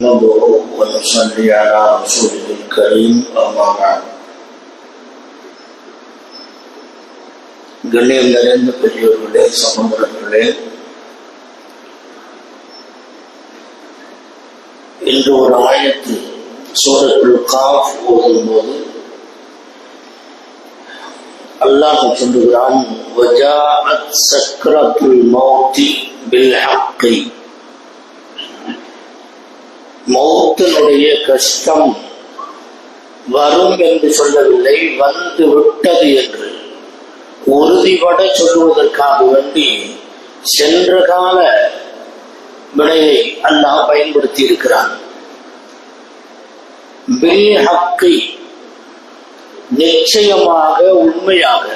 نحمده ونصلي على رسوله الكريم أما بعد கண்ணியம் நிறைந்த பெரியவர்களே சகோதரர்களே இன்று ஒரு ஆயத்து சூரத்துல் காஃப் ஓதும்போது அல்லாஹ் சொல்லுகிறான் வஜாஅத் சக்ரத்துல் மௌத்தி பில் ஹக்கி மௌத்தினுடைய கஷ்டம் வரும் என்று சொல்லவில்லை வந்து விட்டது என்று. உறுதிபட சொல்லுவதற்காக வேண்டி சென்ற கால வினையை அல்லாஹ் பயன்படுத்தி இருக்கிறான் பில் நிச்சயமாக உண்மையாக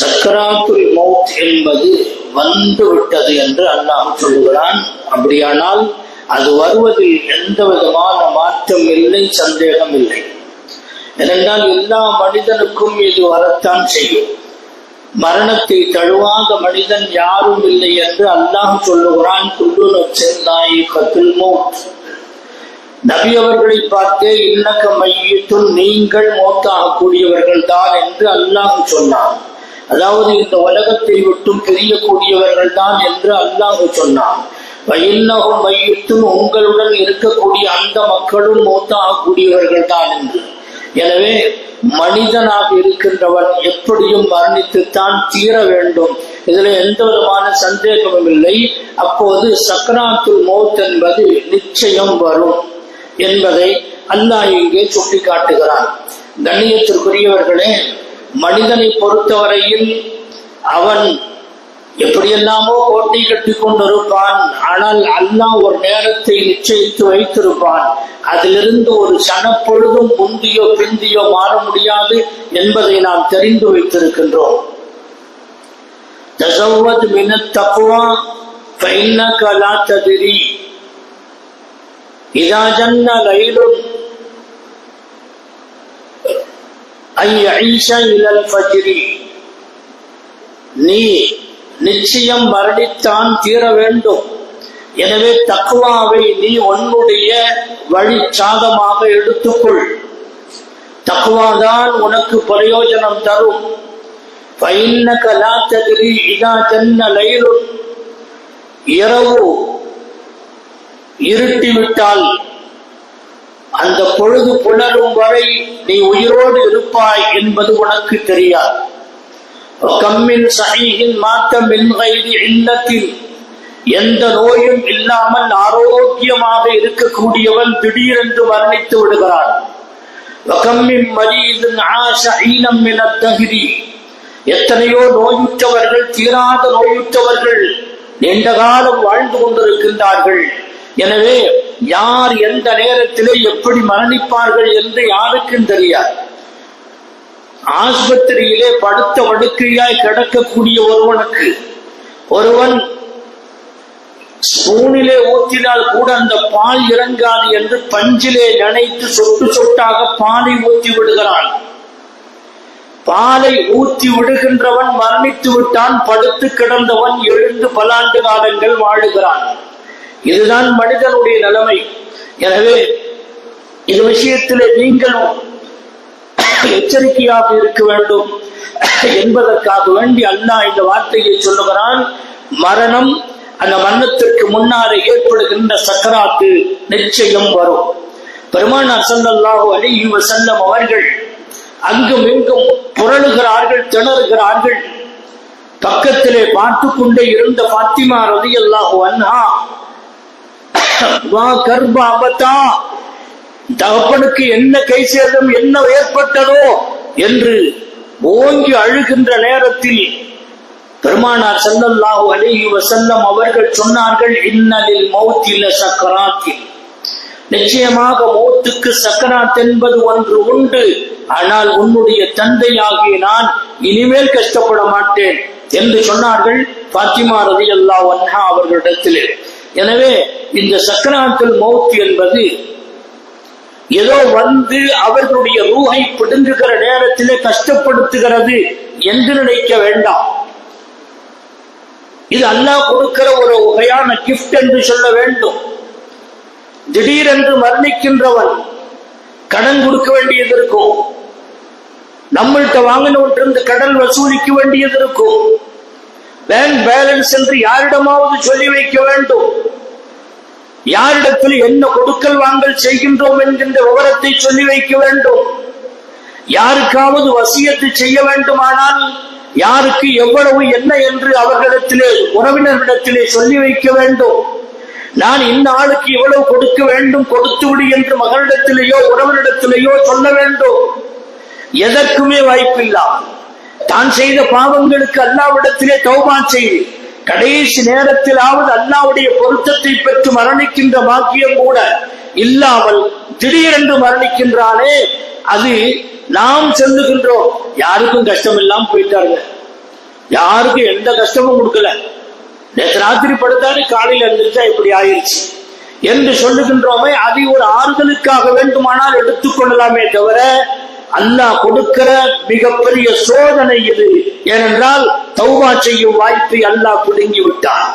சக்கராத்துல் மௌத் என்பது வந்து விட்டது என்று அல்லாஹ் சொல்லுகிறான். அப்படியானால் அது வருவதில் எந்த விதமான மாற்றம் இல்லை சந்தேகம் இல்லை. ஏனென்றால் எல்லா மனிதனுக்கும் இது வரத்தான் செய்யும். மரணத்தை தழுவாத மனிதன் யாரும் இல்லை என்று அல்லாஹ் சொல்லுகிறான் குல்லு சென்னாய் கத்துல் மௌத். நபி அவர்களை பார்த்தே இன்னக்க மையத்தும் நீங்கள் மௌத்தாகக்கூடியவர்கள் தான் என்று அல்லாஹ் சொன்னான். அதாவது இந்த உலகத்தை விட்டும் பிரியக்கூடியவர்கள் தான் என்று அல்லாஹ் சொன்னான். வயின்னகும் மையத்தும் உங்களுடன் இருக்கக்கூடிய அந்த மக்களும் மூத்தாகக்கூடியவர்கள் தான் என்று. எனவே மனிதனாக இருக்கின்றவன் எப்படியும் மரணித்துத்தான் தீர வேண்டும். இதுல எந்த விதமான சந்தேகமும் இல்லை. அப்போது சக்கராத்துல் மௌத் என்பது நிச்சயம் வரும் என்பதை அல்லாஹ் இங்கே சுட்டி காட்டுகிறான் கண்ணியத்திற்குரியவர்களே மனிதனை பொறுத்தவரையில் அவன் எப்படியெல்லாமோ கோட்டை கட்டி கொண்டிருப்பான். ஆனால் அல்லாஹ் ஒரு நேரத்தை நிச்சயித்து வைத்திருப்பான். அதிலிருந்து ஒரு சனப்பொழுதும் முந்தியோ பிந்தியோ மாற முடியாது என்பதை நாம் தெரிந்து வைத்திருக்கின்றோம். தசவத் கலா ததிரி இதா ஐ ஐஷா இலல் ஃபஜ்ரி. நீ நிச்சயம் வருடித்தான் தீர வேண்டும். எனவே தக்குவாவை நீ உன்னுடைய வழி சாதமாக எடுத்துக்கொள். தக்குவாதான் உனக்கு பிரயோஜனம் தரும். இரவு இருட்டிவிட்டால் அந்த பொழுது புலரும் வரை நீ உயிரோடு இருப்பாய் என்பது உனக்கு தெரியாது. கம்மின் சகியின் மாற்றம் மின்கைதி இல்லத்தில். எந்த நோயும் இல்லாமல் ஆரோக்கியமாக இருக்கக்கூடியவன் திடீரென்று வர்ணித்து விடுகிறான். எத்தனையோ நோயுற்றவர்கள் தீராத நோயுற்றவர்கள் நீண்ட காலம் வாழ்ந்து கொண்டிருக்கின்றார்கள். எனவே யார் எந்த நேரத்திலே எப்படி மரணிப்பார்கள் என்று யாருக்கும் தெரியாது. ஆஸ்பத்திரியிலே படுத்த வடுக்கையாய் கிடக்கக்கூடிய ஒருவனுக்கு ஒருவன் ஸ்பூனிலே ஊற்றினால் கூட அந்த பால் இறங்காது என்று பஞ்சிலே நினைத்து சொட்டு சொட்டாக பாலை ஊற்றி விடுகிறான். பாலை ஊற்றி விடுகின்றவன் மரணித்து விட்டான் படுத்து கிடந்தவன் எழுந்து பலாண்டு காலங்கள் வாழுகிறான். இதுதான் மனிதனுடைய நிலைமை. எனவே இது விஷயத்திலே நீங்களும் எச்சரிக்கையாக இருக்க வேண்டும் என்பதற்காக வேண்டி அல்லாஹ் இந்த வார்த்தையை சொல்லுகிறான் மரணம் அந்த மரணத்திற்கு முன்னாலே ஏற்படுகின்ற சக்கராத்து நிச்சயம் வரும். பெருமானார் சல்லல்லாஹு அலி செல்லம் அவர்கள் அங்கும் இங்கும் புரளுகிறார்கள் திணறுகிறார்கள். பக்கத்திலே பார்த்து கொண்டே இருந்த பாத்திமா ரதி ரலியல்லாஹு அன்ஹா வா கர்பாபதா தகப்பனுக்கு என்ன கை சேதம் என்ன ஏற்பட்டதோ என்று ஓங்கி அழுகின்ற நேரத்தில் பெருமானார் செல்லல்லாஹு அலேஹி வசல்லம் அவர்கள் சொன்னார்கள் இன்னலில் மௌத்தில சக்கராத்தில் நிச்சயமாக மௌத்துக்கு சக்கராத் என்பது ஒன்று உண்டு. ஆனால் உன்னுடைய தந்தையாகிய நான் இனிமேல் கஷ்டப்பட மாட்டேன் என்று சொன்னார்கள் பாத்திமா ரதி அல்லா வன்ஹா அவர்களிடத்திலே. எனவே இந்த சக்கராத்தில் மௌத் என்பது ஏதோ வந்து அவர்களுடைய ரூஹை பிடுங்குகிற நேரத்திலே கஷ்டப்படுத்துகிறது என்று நினைக்க வேண்டாம். இது அல்லாஹ் கொடுக்கிற ஒரு வகையான கிஃப்ட் என்று சொல்ல வேண்டும். திடீரென்று மரணிக்கின்றவன் கடன் கொடுக்க வேண்டியது இருக்கும். நம்மள்கிட்ட வாங்கினவற்றிருந்து கடன் வசூலிக்க வேண்டியது இருக்கும். பேங்க் பேலன்ஸ் என்று யாரிடமாவது சொல்லி வைக்க வேண்டும். யாரிடத்தில் என்ன கொடுக்கல் வாங்கல் செய்கின்றோம் என்கின்ற விவரத்தை சொல்லி வைக்க வேண்டும். யாருக்காவது வசியத்தை செய்ய வேண்டுமானால் யாருக்கு எவ்வளவு என்ன என்று அவர்களிடத்திலே உறவினர்களிடத்திலே சொல்லி வைக்க வேண்டும். நான் இந்த ஆளுக்கு இவ்வளவு கொடுக்க வேண்டும் கொடுத்து விடு என்று மகளிடத்திலேயோ உறவினிடத்திலேயோ சொல்ல வேண்டும். எதற்குமே வாய்ப்பில்லா. தான் செய்த பாவங்களுக்கு அல்லாவிடத்திலே தௌபான் செய்து கடைசி நேரத்திலாவது அல்லாவுடைய பொருத்தத்தை பெற்று மரணிக்கின்ற பாக்கியம் கூட இல்லாமல் திடீரென்று மரணிக்கின்றானே அது நாம் செல்லுகின்றோம். யாருக்கும் கஷ்டம் இல்லாம போயிட்டாருங்க. யாருக்கும் எந்த கஷ்டமும் கொடுக்கல. நேற்று ராத்திரி படுத்தாரு காலையில் இருந்துச்சா இப்படி ஆயிடுச்சு என்று சொல்லுகின்றோமே அதை ஒரு ஆறுதலுக்காக வேண்டுமானால் எடுத்துக்கொள்ளலாமே தவிர அல்லாஹ் கொடுக்கிற மிகப்பெரிய சோதனை இது. ஏனென்றால் தௌபா செய்யும் வாய்ப்பை அல்லாஹ் புடுங்கி விட்டான்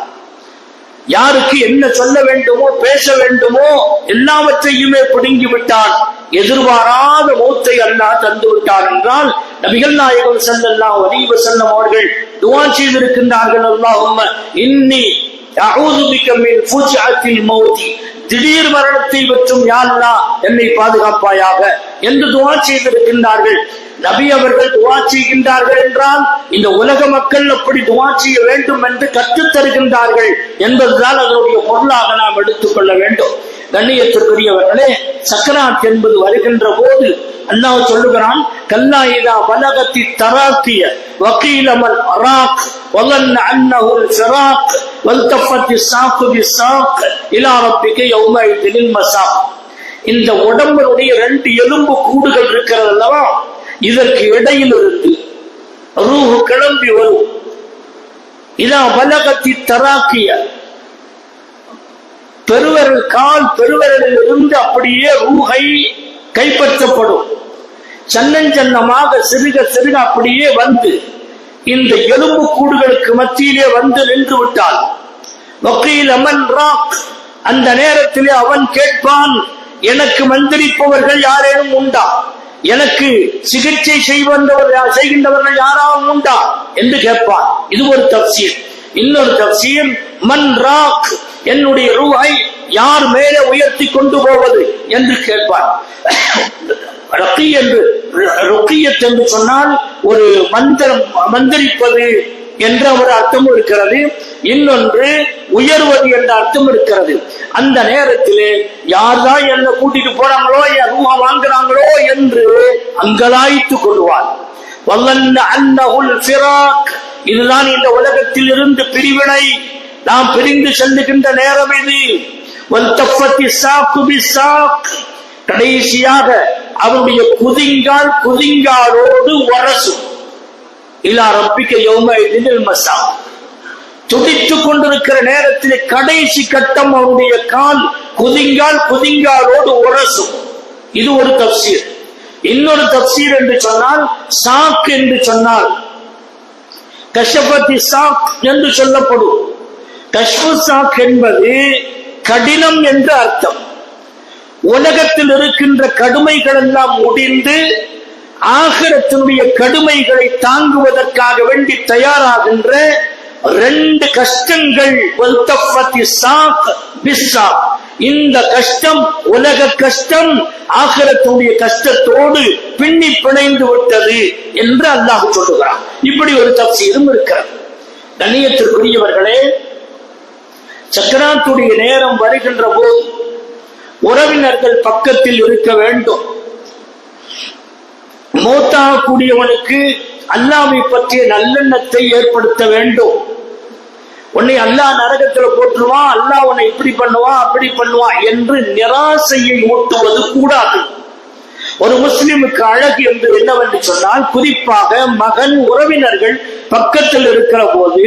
யாருக்கு என்ன சொல்ல வேண்டுமோ பேச வேண்டுமோ எல்லாவற்றையுமே பிடுங்கி விட்டான் எதிர்பாராத மூத்தை அல்லாஹ் தந்து விட்டார் என்றால் நபிகள் நாயகம் செல்லல்லாம் வடிவ செல்லம் அவர்கள் துவா செய்திருக்கின்றார்கள் அல்லாஹும் இன்னி மௌதி. திடீர் மரணத்தை பற்றும் யாருனா என்னை பாதுகாப்பாயாக என்று துவா செய்திருக்கின்றார்கள். நபி அவர்கள் துவா செய்கின்றார்கள் என்றால் இந்த உலக மக்கள் அப்படி துவா செய்ய வேண்டும் என்று கற்றுத் தருகின்றார்கள் என்பதுதான் அதனுடைய பொருளாக நாம் எடுத்துக்கொள்ள வேண்டும் கண்ணியத்திற்குரியவர்களே சக்கராத் என்பது வருகின்ற போது அல்லாஹ் சொல்லுகிறான் கல்லாயிதா வலகத்தி தராக்கிய வக்கீலமல் அராக் وظن أنه الفراق والتفت الساق بالساق إلى ربك يومئذ المساق இந்த உடம்புடைய ரெண்டு எலும்பு கூடுகள் இருக்கிறது அல்லவா இதற்கு இடையில் இருந்து ரூஹு கிளம்பி வரும். இதா வலகத்தி தராக்கிய. பெருவரல் கால் பெருவரலில் இருந்து அப்படியே ரூஹை கைப்பற்றப்படும். சன்னஞ்சன்னமாக சிறுக சிறுக அப்படியே வந்து இந்த எலும்பு கூடுகளுக்கு மத்தியிலே வந்து நின்று விட்டால் வக்கீல் அமன் ராக் அந்த நேரத்திலே அவன் கேட்பான் எனக்கு மந்திரிப்பவர்கள் யாரேனும் உண்டா? எனக்கு சிகிச்சை செய்வந்தவர் செய்கின்றவர்கள் யாராவது உண்டா? என்று கேட்பான் இது ஒரு தப்சீர். இன்னொரு தப்சீர் மன் ராக் என்னுடைய ரூஹை யார் மேலே உயர்த்தி கொண்டு போவது? என்று கேட்பார். ரக்கி என்று ருக்கியத் என்று சொன்னால் ஒரு மந்திரம் மந்திரிப்பது என்ற ஒரு அர்த்தம் இருக்கிறது. இன்னொன்று உயர்வது என்ற அர்த்தம் இருக்கிறது. அந்த நேரத்திலே யார்தான் என்ன கூட்டிட்டு போறாங்களோ என் ரூமா வாங்குறாங்களோ என்று அங்கலாய்த்து கொள்வார். வல்லன்ன அன்னகுல் ஃபிராக். இதுதான் இந்த உலகத்தில் இருந்து பிரிவினை. நாம் பிரிந்து செல்லுகின்ற நேரம் இது. வல்தஃபத்தி சாக்கு பிசாக் கடைசியாக அவருடைய குதிங்கால் குதிங்காலோடு வரசும் இலா ரப்பிக்க யோம இதில் மசாம் துடித்துக் கொண்டிருக்கிற நேரத்தில் கடைசி கட்டம் அவருடைய கால் குதிங்கால் குதிங்காலோடு உரசும். இது ஒரு தப்சீர். இன்னொரு தப்சீர் என்று சொன்னால் சாக் என்று சொன்னால். கஷபதி சாக் என்று சொல்லப்படும். கஷ்பு சாக் என்பது கடினம் என்று அர்த்தம். உலகத்தில் இருக்கின்ற கடுமைகள் எல்லாம் முடிந்து ஆகரத்தினுடைய கடுமைகளை தாங்குவதற்காக வேண்டி தயாராகின்ற ரெண்டு கஷ்டங்கள் இந்த கஷ்டம் உலக கஷ்டம் ஆகரத்துடைய கஷ்டத்தோடு பின்னி பிணைந்து விட்டது என்று அல்லாஹ் சொல்லுகிறான். இப்படி ஒரு தப்சீரும் இருக்கிறது. கண்ணியத்திற்குரியவர்களே சக்கராத்துடைய நேரம் வருகின்ற போது உறவினர்கள் பக்கத்தில் இருக்க வேண்டும். மூத்தாகக்கூடியவனுக்கு அல்லாவை பற்றிய நல்லெண்ணத்தை ஏற்படுத்த வேண்டும். உன்னை அல்லாஹ் நரகத்துல போட்டுருவான் அல்லாஹ் உன்னை இப்படி பண்ணுவான் அப்படி பண்ணுவான் என்று நிராசையை ஊட்டுவது கூடாது. ஒரு முஸ்லிமுக்கு அழகு என்று என்னவென்று சொன்னால் குறிப்பாக மகன் உறவினர்கள் பக்கத்தில் இருக்கிற போது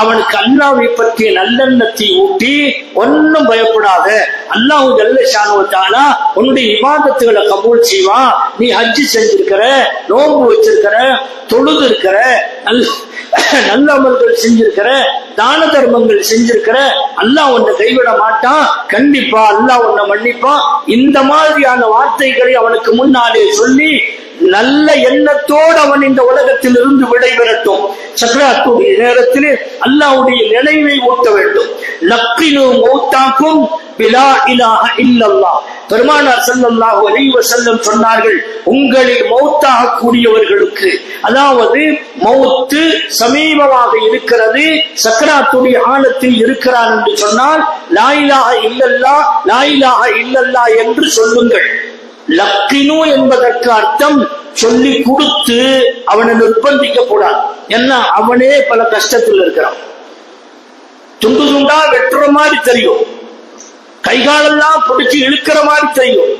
அவனுக்கு அல்லாவை பற்றிய நல்லெண்ணத்தை ஊட்டி ஒன்னும் பயப்படாத அல்லாஹு நல்ல சாணுவத்தானா உன்னுடைய விவாதத்துகளை கபூல் செய்வான் நீ ஹஜ்ஜு செஞ்சிருக்கிற நோன்பு வச்சிருக்கிற தொழுது இருக்கிற நல்ல நல்ல அமல்கள் செஞ்சிருக்கிற தான தர்மங்கள் செஞ்சிருக்கிற அல்லா உன்னை கைவிட மாட்டான். கண்டிப்பா அல்லாஹ் உன்னை மன்னிப்பான். இந்த மாதிரியான வார்த்தைகளை அவனுக்கு முன்னாலே சொல்லி நல்ல எண்ணத்தோடு அவன் இந்த உலகத்தில் இருந்து விடைபெறட்டும். சக்கராத்துடைய நேரத்திலே அல்லாவுடைய நினைவை ஊட்ட வேண்டும். லக்கினு மௌத்தாக்கும் பிலா இலாக இல்லல்லா பெருமானார் ஸல்லல்லாஹு அலைஹி செல்லம் சொன்னார்கள் உங்களில் மௌத்தாக கூடியவர்களுக்கு அதாவது மௌத்து சமீபமாக இருக்கிறது சக்கராத்துடைய ஆழத்தில் இருக்கிறார் என்று சொன்னால் லாயிலாக இல்லல்லா லாயிலாக இல்லல்லா என்று சொல்லுங்கள். லக்கினு என்பதற்கு அர்த்தம் சொல்லி கொடுத்து அவனை நிர்பந்திக்க கூடாது என்ன அவனே பல கஷ்டத்தில் இருக்கிறான். துண்டு துண்டா வெட்டுற மாதிரி தெரியும். கைகாலெல்லாம் பிடிச்சு இழுக்கிற மாதிரி தெரியும்.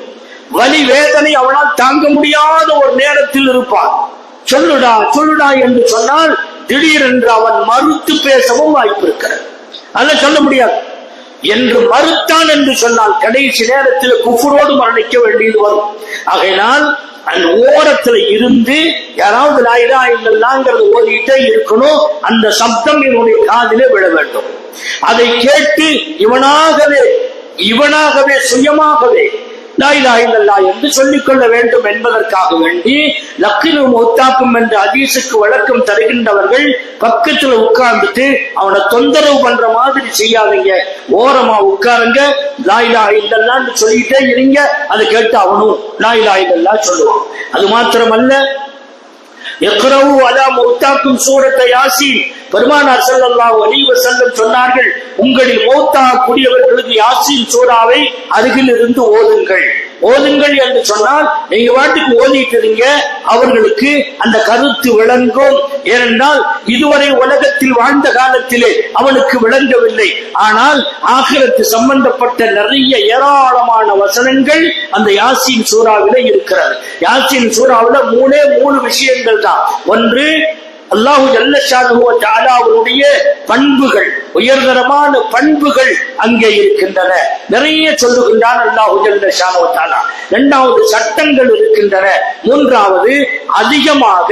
வலி வேதனை அவனால் தாங்க முடியாத ஒரு நேரத்தில் இருப்பான். சொல்லுடா சொல்லுடா என்று சொன்னால் திடீரென்று அவன் மறுத்து பேசவும் வாய்ப்பு இருக்கிறான் அதெல்லாம் சொல்ல முடியாது. என்று மறுத்தான் என்று சொன்னால் கடைசி நேரத்தில் குஃபுரோடு மரணிக்க வேண்டியது வரும். ஆகையினால் அந்த ஓரத்துல இருந்து யாராவது லாயிலா இல்லல்லாங்கிறது ஓதிட்டே இருக்கணும் அந்த சப்தம் இவனுடைய காதிலே விழ வேண்டும். அதை கேட்டு இவனாகவே இவனாகவே சுயமாகவே லாயிலா இல்லல்லா என்று சொல்லிக் கொள்ள வேண்டும் என்பதற்காக வேண்டி லக்கினு மௌத்தாக்கும் என்ற அதீசுக்கு வழக்கம் தருகின்றவர்கள் பக்கத்துல உட்கார்ந்துட்டு அவனை தொந்தரவு பண்ற மாதிரி செய்யாதீங்க. ஓரமா உட்காருங்க. லாயிலா இல்லல்லான்னு சொல்லிட்டே இருங்க. அதை கேட்டு அவனும் லாயிலா இல்லல்லா சொல்லுவான். அது மாத்திரமல்ல. எக்ரவு அலா மௌத்தாக்கும் சூரத்தை ஆசி பெருமானார் செல்லல்லா அலைஹி வஸல்லம் சொன்னார்கள் உங்களில் மௌத்தாக கூடியவர்களுக்கு யாசீன் சூறாவை அருகில் இருந்து ஓதுங்கள். ஓதுங்கள் என்று சொன்னால் நீங்க வாட்டுக்கு ஓதிட்டு இருங்க அவர்களுக்கு அந்த கருத்து விளங்கும். ஏனென்றால் இதுவரை உலகத்தில் வாழ்ந்த காலத்திலே அவனுக்கு விளங்கவில்லை. ஆனால் ஆகிரத்து சம்பந்தப்பட்ட நிறைய ஏராளமான வசனங்கள் அந்த யாசின் சூறாவில இருக்கிறது. யாசின் சூறாவில மூணே மூணு விஷயங்கள் தான் ஒன்று அல்லாஹு அவனுடைய பண்புகள் உயர்தரமான பண்புகள் அங்கே இருக்கின்றன. நிறைய சொல்லுகின்றான் அல்லாஹு ஜல்லஷானுவத்தாலா இரண்டாவது சட்டங்கள் இருக்கின்றன. மூன்றாவது அதிகமாக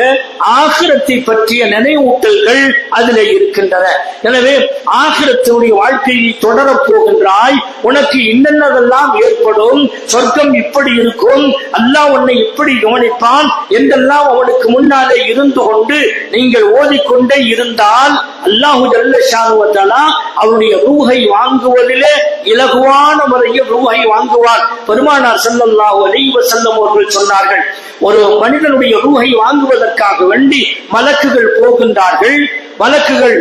ஆகிரத்தை பற்றிய நினைவூட்டல்கள் அதில் இருக்கின்றன. எனவே ஆகிரத்தினுடைய வாழ்க்கையை தொடரப் போகின்றாய். உனக்கு என்னென்னதெல்லாம் ஏற்படும். சொர்க்கம் இப்படி இருக்கும். அல்லாஹ் உன்னை இப்படி கவனிப்பான். என்றெல்லாம் அவனுக்கு முன்னாலே இருந்து கொண்டு நீங்கள் ஓதிக்கொண்டே இருந்தால் அல்லாஹு ஜல்லஷானுவத்தாலா அவருடைய வாங்குவோம் வாங்குவதிலே இலகுவான முறையில் ரூஹை வாங்குவார். பெருமானார் ஸல்லல்லாஹு அலைஹி செல்லம் அவர்கள் சொன்னார்கள் ஒரு மனிதனுடைய ரூஹை வாங்குவதற்காக வேண்டி மலக்குகள் போகின்றார்கள். மலக்குகள்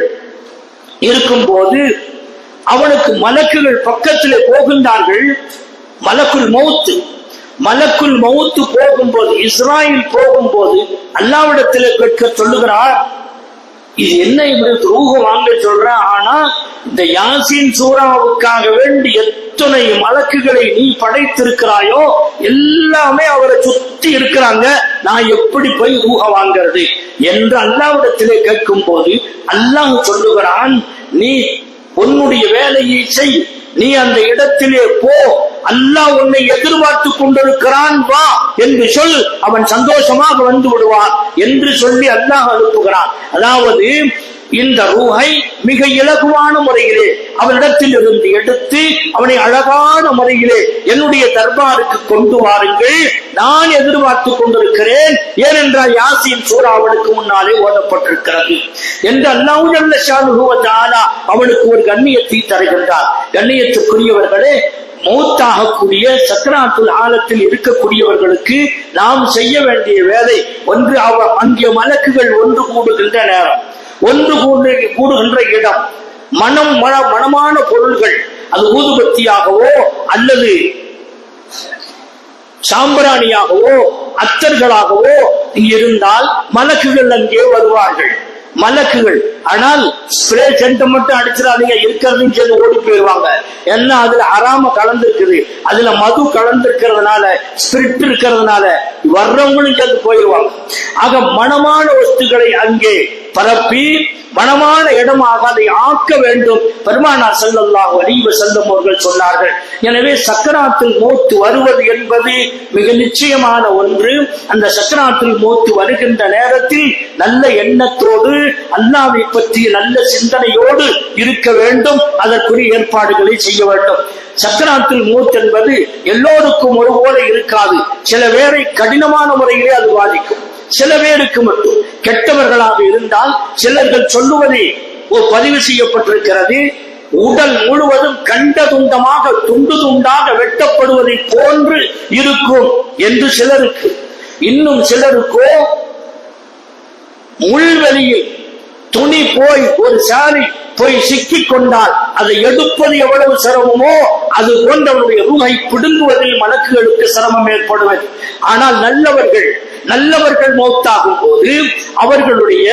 இருக்கும்போது அவனுக்கு மலக்குகள் பக்கத்திலே போகின்றார்கள். மலக்குள் மௌத்து மலக்குள் மௌத்து போகும்போது இஸ்ராயில் போகும்போது அல்லாவிடத்திலே கேட்க சொல்லுகிறார் இது என்ன இப்படி ரூகம் வாங்க சொல்ற? ஆனா இந்த யாசின் சூறாவுக்காக வேண்டி எத்தனை மலக்குகளை நீ படைத்திருக்கிறாயோ எல்லாமே அவரை சுத்தி இருக்கிறாங்க. நான் எப்படி போய் ரூஹ வாங்கிறது? என்று அல்லாவிடத்திலே கேட்கும் போது அல்லாஹ் சொல்லுகிறான் நீ உன்னுடைய வேலையை செய். நீ அந்த இடத்திலே போ. அல்லாஹ் உன்னை எதிர்பார்த்து கொண்டிருக்கிறான் வா என்று சொல். அவன் சந்தோஷமாக வந்து விடுவான் என்று சொல்லி அல்லாஹ் அனுப்புகிறான். அதாவது இந்த ரூஹை மிக இலகுவான முறையிலே அவனிடத்தில் இருந்து எடுத்து அவனை அழகான முறையிலே என்னுடைய தர்பாருக்கு கொண்டு வாருங்கள். நான் எதிர்பார்த்து கொண்டிருக்கிறேன். ஏனென்றால் யாசின் சூறா அவனுக்கு முன்னாலே ஓதப்பட்டிருக்கிறது என்று தானா அவனுக்கு ஒரு கண்ணியத்தை தருகின்றார். கண்ணியத்துக்குரியவர்களே மௌத்தாகக்கூடிய சக்கராத்துல் ஆழத்தில் இருக்கக்கூடியவர்களுக்கு நாம் செய்ய வேண்டிய வேலை ஒன்று அவ அங்கே மலக்குகள் ஒன்று கூடுகின்ற நேரம் ஒன்று கூடு கூடுகின்ற இடம். மனம் மன மனமான பொருள்கள் அது ஊதுபத்தியாகவோ அல்லது சாம்பிராணியாகவோ அத்தர்களாகவோ இருந்தால் மலக்குகள் அங்கே வருவார்கள். மலக்குகள். ஆனால் ஸ்ப்ரே சென்ட் மட்டும் அடிச்சிடாதீங்க இருக்கிறதுன்னு சொல்லி ஓடி போயிடுவாங்க. ஏன்னா அதுல அறாம கலந்துருக்குது. அதுல மது கலந்துருக்கிறதுனால ஸ்பிரிட் இருக்கிறதுனால வர்றவங்களும் சேர்ந்து போயிடுவாங்க. ஆக மனமான வஸ்துக்களை அங்கே பரப்பி வனமான இடமாக அதை ஆக்க வேண்டும். பெருமானார் செல்லல்லாஹு அறிவு செல்லும் அவர்கள் சொன்னார்கள். எனவே சக்கராத்தில் மூத்து வருவது என்பது மிக நிச்சயமான ஒன்று. அந்த சக்கராத்தில் மூத்து வருகின்ற நேரத்தில் நல்ல எண்ணத்தோடு அல்லாவை பற்றிய நல்ல சிந்தனையோடு இருக்க வேண்டும். அதற்குரிய ஏற்பாடுகளை செய்ய வேண்டும். சக்கராத்தில் மூத்து என்பது எல்லோருக்கும் ஒரு போல இருக்காது. சில பேரை கடினமான முறையிலே அது பாதிக்கும். சில பேருக்கு மட்டும் கெட்டவர்களாக இருந்தால் சிலர்கள் சொல்லுவதே பதிவு செய்யப்பட்டிருக்கிறது. உடல் முழுவதும் கண்ட துண்டமாக துண்டு துண்டாக வெட்டப்படுவதை போன்று இருக்கும் என்று சிலருக்கு. இன்னும் சிலருக்கோ முள்வெளியில் துணி போய் ஒரு சாரி போய் சிக்கிக் கொண்டால் அதை எடுப்பது எவ்வளவு சிரமமோ அது போன்றவருடைய ரூகை பிடுங்குவதில் மலக்குகளுக்கு சிரமம் ஏற்படுவது. ஆனால் நல்லவர்கள் நல்லவர்கள் மௌத்தாகும் போது அவர்களுடைய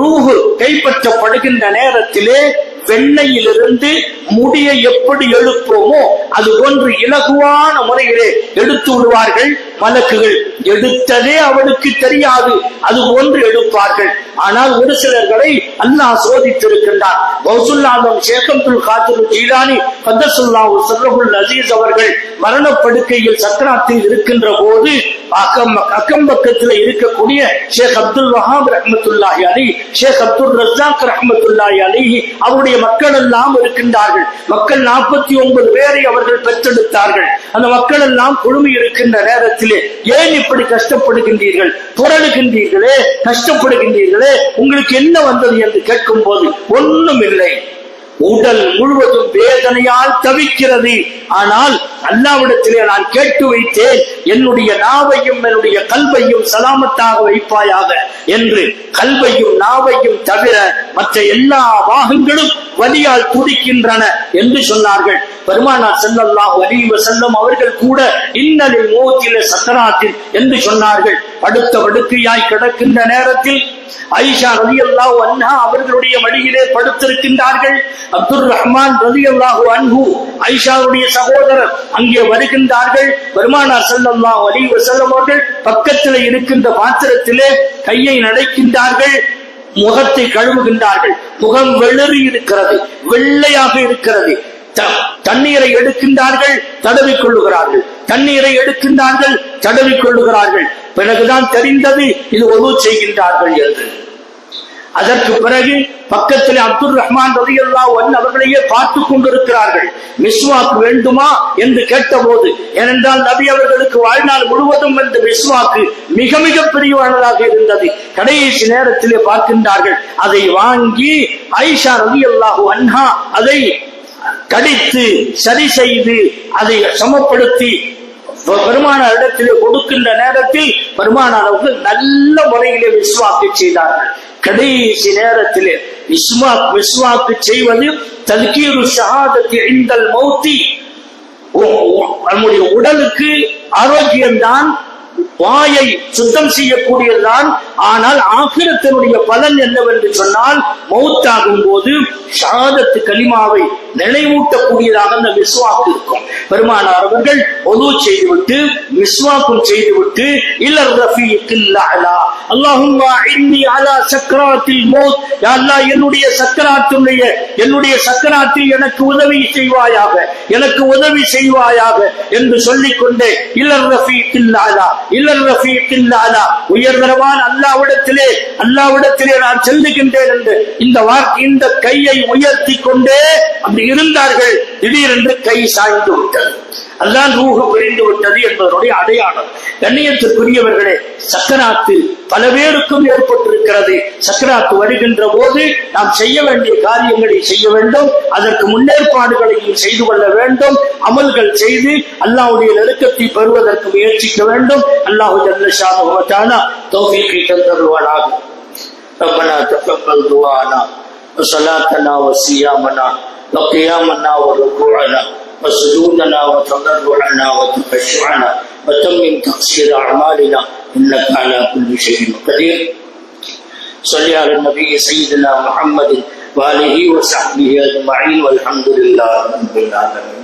ரூஹு கைப்பற்றப்படுகின்ற நேரத்திலே வெண்ணையிலிருந்து முடியை எப்படி எழுப்போமோ அது போன்று இலகுவான முறையிலே எடுத்து விடுவார்கள். வழக்குகள் எடுத்ததே அவனுக்கு தெரியாது. அது ஒன்று எடுப்பார்கள். ஆனால் ஒரு சிலர்களை அல்லாஹ் சோதித்திருக்கின்றார் பௌசுல்லாதம் ஷேகத்துல் காத்திரு ஜீலானி பத்தசுல்லாவு சொல்லகுல் அசீஸ் அவர்கள் மரணப்படுக்கையில் சக்கராத்தில் இருக்கின்ற போது அக்கம் அக்கம் பக்கத்தில் இருக்கக்கூடிய ஷேக் அப்துல் வஹாப் ரஹமத்துல்லாஹி அலி ஷேக் அப்துல் ரஜாக் ரஹமத்துல்லாஹி அலி அவருடைய மக்கள் எல்லாம் இருக்கின்றார்கள். மக்கள் நாற்பத்தி ஒன்பது பேரை அவர்கள் பெற்றெடுத்தார்கள். அந்த மக்கள் எல்லாம் குழுமி இருக்கின்ற நேரத்தில் ஏன் இப்படி கஷ்டப்படுகின்றீர்கள்? புரளுகின்றீர்களே கஷ்டப்படுகின்றீர்களே உங்களுக்கு என்ன வந்தது? என்று கேட்கும் போது ஒன்றும் இல்லை உடல் முழுவதும் வேதனையால் தவிக்கிறது. ஆனால் அல்லாவிடத்திலே நான் கேட்டு வைத்தேன் என்னுடைய நாவையும் என்னுடைய கல்வையும் சலாமத்தாக வைப்பாயாக என்று. கல்வையும் நாவையும் தவிர மற்ற எல்லா பாகங்களும் வலியால் துடிக்கின்றன என்று சொன்னார்கள். பெருமானார் செல்லல்லாம் வலிவ செல்லும் அவர்கள் கூட இன்னலில் மூத்தில சக்கராத்தில் என்று சொன்னார்கள். படுத்த படுக்கையாய் கிடக்கின்ற நேரத்தில் ஐஷா ரவி அல்லாஹு அன்ஹா அவர்களுடைய வழியிலே படுத்திருக்கின்றார்கள். அப்துல் ரஹ்மான் ரவி அல்லாஹு அன்ஹு ஐஷாவுடைய சகோதரர் அங்கே வருகின்றார்கள். பெருமானார் செல்லல்லாஹு வலிவ செல்லும் அவர்கள் பக்கத்தில் இருக்கின்ற பாத்திரத்திலே கையை நடைக்கின்றார்கள். முகத்தை கழுவுகின்றார்கள். முகம் வெளிறி இருக்கிறது வெள்ளையாக இருக்கிறது. தண்ணீரை எடுக்கின்றார்கள் தடவிக் கொள்ளுகிறார்கள் தண்ணீரை எடுக்கின்றார்கள் தடவிக் கொள்ளுகிறார்கள் பிறகுதான் தெரிந்தது இது ஒழு செய்கின்றார்கள் என்று. அதற்கு பிறகு பக்கத்தில் அப்துல் ரஹ்மான் ரதியல்லா ஒன் அவர்களையே பார்த்து கொண்டிருக்கிறார்கள். விஸ்வாக்கு வேண்டுமா என்று கேட்டபோது ஏனென்றால் நபி அவர்களுக்கு வாழ்நாள் முழுவதும் இந்த மிஸ்வாக்கு மிக மிக பெரியவானதாக இருந்தது. கடைசி நேரத்திலே பார்க்கின்றார்கள் அதை வாங்கி ஐஷா ரவி அல்லாஹு அன்ஹா அதை கடித்து சரி செய்து அதை சமப்படுத்தி பெருமானார் இடத்திலே கொடுக்கின்ற நேரத்தில் பெருமானார் நல்ல முறையிலே விஸ்வாக்கு செய்தார்கள். கடைசி நேரத்திலே விஸ்வா விஸ்வாக்கு செய்வது தல்கீரு ஷஹாதத்தி இந்தல் மௌத்தி. நம்முடைய உடலுக்கு ஆரோக்கியம்தான் வாயை சுத்தம் செய்யக்கூடியதுதான். ஆனால் ஆகிரத்தினுடைய பலன் என்னவென்று சொன்னால் மௌத்தாகும் போது ஷாதத்து கலிமாவை நினைவூட்டக்கூடியதாக அந்த மிஸ்வாக்கு இருக்கும். பெருமானார் அவர்கள் ஒது செய்துவிட்டு மிஸ்வாக்கும் செய்துவிட்டு இல்லர் ரஃபீக்கில் அல்லாஹும்மா இன்னி அலா சக்கராத்தில் மௌத். அல்லாஹ் என்னுடைய சக்கராத்துடைய என்னுடைய சக்கராத்தில் எனக்கு உதவி செய்வாயாக எனக்கு உதவி செய்வாயாக என்று சொல்லிக்கொண்டே இல்லர் ரஃபீக்கில் இல்லர் ரஃபீக்கில் உயர்தரவான் அல்லாவிடத்திலே அல்லாவிடத்திலே நான் செல்லுகின்றேன் என்று இந்த வார்த்தை இந்த கையை உயர்த்தி கொண்டே அப்படி இருந்தார்கள். திடீரென்று கை சாய்ந்து விட்டது. அதான் ரூஹு பிரிந்து விட்டது என்பதனுடைய அடையாளம். கண்ணியத்திற்குரியவர்களே சக்கராத்து பல பேருக்கும் ஏற்பட்டிருக்கிறது சக்கராத்து வருகின்ற போது நாம் செய்ய வேண்டிய காரியங்களை செய்ய வேண்டும் அதற்கு முன்னேற்பாடுகளையும் செய்து கொள்ள வேண்டும் அமல்கள் செய்து அல்லாவுடைய நெருக்கத்தை பெறுவதற்கு முயற்சிக்க வேண்டும் அல்லாஹு ஜல்லஷான தௌஃபீக்கை தந்தருவானாக ربنا تقبل دعانا وصلاتنا وصيامنا وقيامنا وركوعنا وسجودنا وتضرعنا وتخشعنا وتمم تقصير اعمالنا انك على كل شيء قدير. صل على النبي سيدنا محمد واله وصحبه اجمعين والحمد لله رب العالمين.